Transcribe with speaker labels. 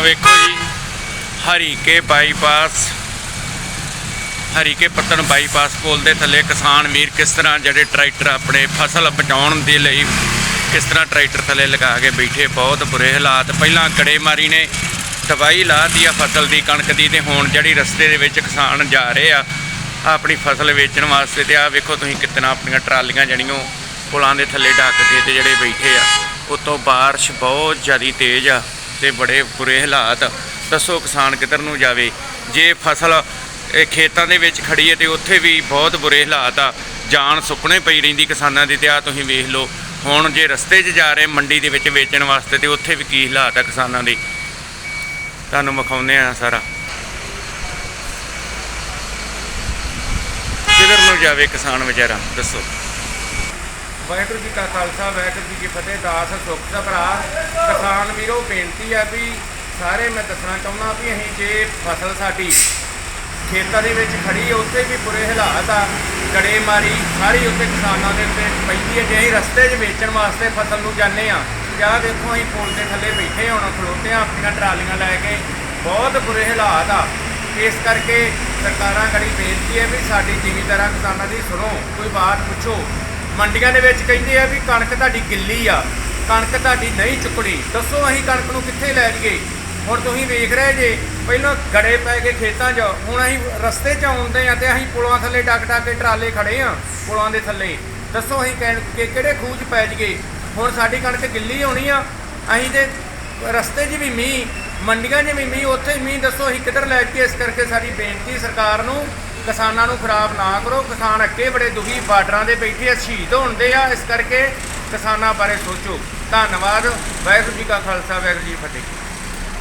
Speaker 1: ਆ ਵੇਖੋ ਜੀ, ਹਰੀਕੇ ਬਾਈਪਾਸ, ਹਰੀਕੇ ਪੱਤਣ ਬਾਈਪਾਸ ਪੁਲ ਦੇ ਥੱਲੇ ਕਿਸਾਨ ਵੀਰ ਕਿਸ ਤਰ੍ਹਾਂ ਜਿਹੜੇ ਟਰੈਕਟਰ ਆਪਣੇ ਫਸਲ ਬਚਾਉਣ ਦੇ ਲਈ ਕਿਸ ਤਰ੍ਹਾਂ ਟਰੈਕਟਰ ਥੱਲੇ ਲਗਾ ਕੇ ਬੈਠੇ, ਬਹੁਤ ਬੁਰੇ ਹਾਲਾਤ। ਪਹਿਲਾਂ ਕੜੇਮਾਰੀ ਨੇ ਤਬਾਹੀ ਲਾਤੀ ਆ ਫਸਲ ਦੀ ਕਣਕ ਦੀ ਤੇ ਹੁਣ ਜਿਹੜੀ ਰਸਤੇ ਦੇ ਵਿੱਚ ਕਿਸਾਨ ਜਾ ਰਹੇ ਆ, ਆਪਣੀ ਫਸਲ ਵੇਚਣ ਵਾਸਤੇ ਤੇ ਆ ਵੇਖੋ ਤੁਸੀਂ ਕਿਤਨਾ ਆਪਣੀਆਂ ਟਰਾਲੀਆਂ ਜਿਹੜੀਆਂ ਪੁਲਾਂ ਦੇ ਥੱਲੇ ਢੱਕ ਕੇ ਤੇ ਜਿਹੜੇ ਬੈਠੇ ਆ, ਉਤੋਂ ਬਾਰਿਸ਼ ਬਹੁਤ ਜ਼ਿਆਦਾ ਤੇਜ਼ ਆ। ਤੇ ਬੜੇ ਬੁਰੇ ਹਾਲਾਤ, ਦੱਸੋ ਕਿਸਾਨ ਕਿੱਧਰ ਨੂੰ ਜਾਵੇ? ਜੇ ਫਸਲ, ਇਹ ਖੇਤਾਂ ਦੇ ਵਿੱਚ ਖੜੀ ਹੈ ਤੇ ਉੱਥੇ ਵੀ ਬਹੁਤ ਬੁਰੇ ਹਾਲਾਤ ਆ। ਜਾਨ ਸੁੱਕਣੇ ਪਈ ਰਹਿੰਦੀ ਕਿਸਾਨਾਂ ਦੀ ਤੇ ਆ ਤੁਸੀਂ ਵੇਖ ਲਓ। ਹੁਣ ਜੇ ਰਸਤੇ 'ਚ ਜਾ ਰਹੇ ਮੰਡੀ ਦੇ ਵਿੱਚ ਵੇਚਣ ਵਾਸਤੇ ਤੇ ਉੱਥੇ ਵੀ ਕੀ ਹਾਲਾਤ ਆ ਕਿਸਾਨਾਂ ਦੇ? ਤੁਹਾਨੂੰ ਵਿਖਾਉਂਦੇ ਆ ਸਾਰਾ। ਕਿੱਧਰ ਨੂੰ ਜਾਵੇ ਕਿਸਾਨ ਵਿਚਾਰਾ? ਦੱਸੋ।
Speaker 2: ਵਾਹਿਗੁਰੂ ਜੀ ਕਾ ਖਾਲਸਾ, ਵਾਹਿਗੁਰੂ ਜੀ ਕੀ ਫਤਿਹ, ਦਾਸ ਸੁਖ ਦਾ ਭਰਾ। ਕਿਸਾਨ ਵੀਰੋ, ਬੇਨਤੀ ਆ ਵੀ ਸਾਰੇ ਮੈਂ ਦੱਸਣਾ ਚਾਹੁੰਦਾ ਵੀ ਅਸੀਂ ਜੇ ਫਸਲ ਸਾਡੀ ਖੇਤਾਂ ਦੇ ਵਿੱਚ ਖੜੀ, ਉੱਥੇ ਵੀ ਬੁਰੇ ਹਾਲਾਤ ਆ, ਗੜੇ ਮਾਰੀ, ਸਾਰੀ ਉੱਥੇ ਕਿਸਾਨਾਂ ਦੇ ਉੱਤੇ ਪੈਂਦੀ ਹੈ ਜੇ ਅਸੀਂ ਰਸਤੇ 'ਚ ਵੇਚਣ ਵਾਸਤੇ ਫਸਲ ਨੂੰ ਜਾਂਦੇ ਆ, ਜਾਂ ਦੇਖੋ ਅਸੀਂ ਪੁਲ ਦੇ ਥੱਲੇ ਬੈਠੇ ਹੁਣ ਖਲੋਤੇ ਆ, ਆਪਣੀਆਂ ਟਰਾਲੀਆਂ ਲੈ ਕੇ, ਬਹੁਤ ਬੁਰੇ ਹਾਲਾਤ ਆ। ਇਸ ਕਰਕੇ ਸਰਕਾਰਾਂ ਗੜੀ ਬੇਨਤੀ ਹੈ ਵੀ ਸਾਡੀ ਜ਼ਿਮੀਦਾਰਾਂ, ਕਿਸਾਨਾਂ ਦੀ ਸੁਣੋ, ਕੋਈ ਬਾਤ ਪੁੱਛੋ। ਮੰਡੀਆਂ ਦੇ ਵਿੱਚ ਕਹਿੰਦੇ ਆ ਵੀ ਕਣਕ ਤੁਹਾਡੀ ਗਿੱਲੀ ਆ, ਕਣਕ ਤੁਹਾਡੀ ਨਹੀਂ ਚੁੱਕਣੀ। ਦੱਸੋ ਅਸੀਂ ਕਣਕ ਨੂੰ ਕਿੱਥੇ ਲੈ ਜਾਈਏ? ਹੁਣ ਤੁਸੀਂ ਵੇਖ ਰਹੇ ਜੇ, ਪਹਿਲਾਂ ਗੜੇ ਪੈ ਕੇ ਖੇਤਾਂ 'ਚ, ਹੁਣ ਅਸੀਂ ਰਸਤੇ 'ਚ ਆਉਂਦੇ ਆ ਤੇ ਅਸੀਂ ਪੁਲਾਂ ਥੱਲੇ ਡੱਕ ਡੱਕ ਕੇ ਟਰਾਲੇ ਖੜੇ ਆ, ਪੁਲਾਂ ਦੇ ਥੱਲੇ। ਦੱਸੋ ਅਸੀਂ ਕਹਿਣ ਕਿ ਕਿਹੜੇ ਖੂਹ 'ਚ ਪੈ ਜਾਈਏ? ਹੁਣ ਸਾਡੀ ਕਣਕ ਗਿੱਲੀ ਹੋਣੀ ਆ, ਅਸੀਂ ਤੇ ਰਸਤੇ 'ਚ ਵੀ ਮੀਂਹ, ਮੰਡੀਆਂ 'ਚ ਵੀ ਮੀਂਹ, ਉੱਥੇ ਮੀਂਹ, ਦੱਸੋ ਅਸੀਂ ਕਿੱਧਰ ਲੈ ਕੇ ਇਸ ਕਰਕੇ ਸਾਡੀ ਬੇਨਤੀ ਸਰਕਾਰ ਨੂੰ ਕਿਸਾਨਾਂ ਨੂੰ ਖਰਾਬ ਨਾ ਕਰੋ। ਕਿਸਾਨ ਅੱਗੇ ਬੜੇ ਦੁਖੀ ਬਾਰਡਰਾਂ ਦੇ ਬੈਠੇ ਆ, ਸ਼ਹੀਦ ਹੋਣਦੇ ਆ। ਇਸ ਕਰਕੇ ਕਿਸਾਨਾਂ ਬਾਰੇ ਸੋਚੋ। ਧੰਨਵਾਦ। ਵਾਹਿਗੁਰੂ ਜੀ ਕਾ ਖਾਲਸਾ, ਵਾਹਿਗੁਰੂ ਜੀ ਫਤਿਹ।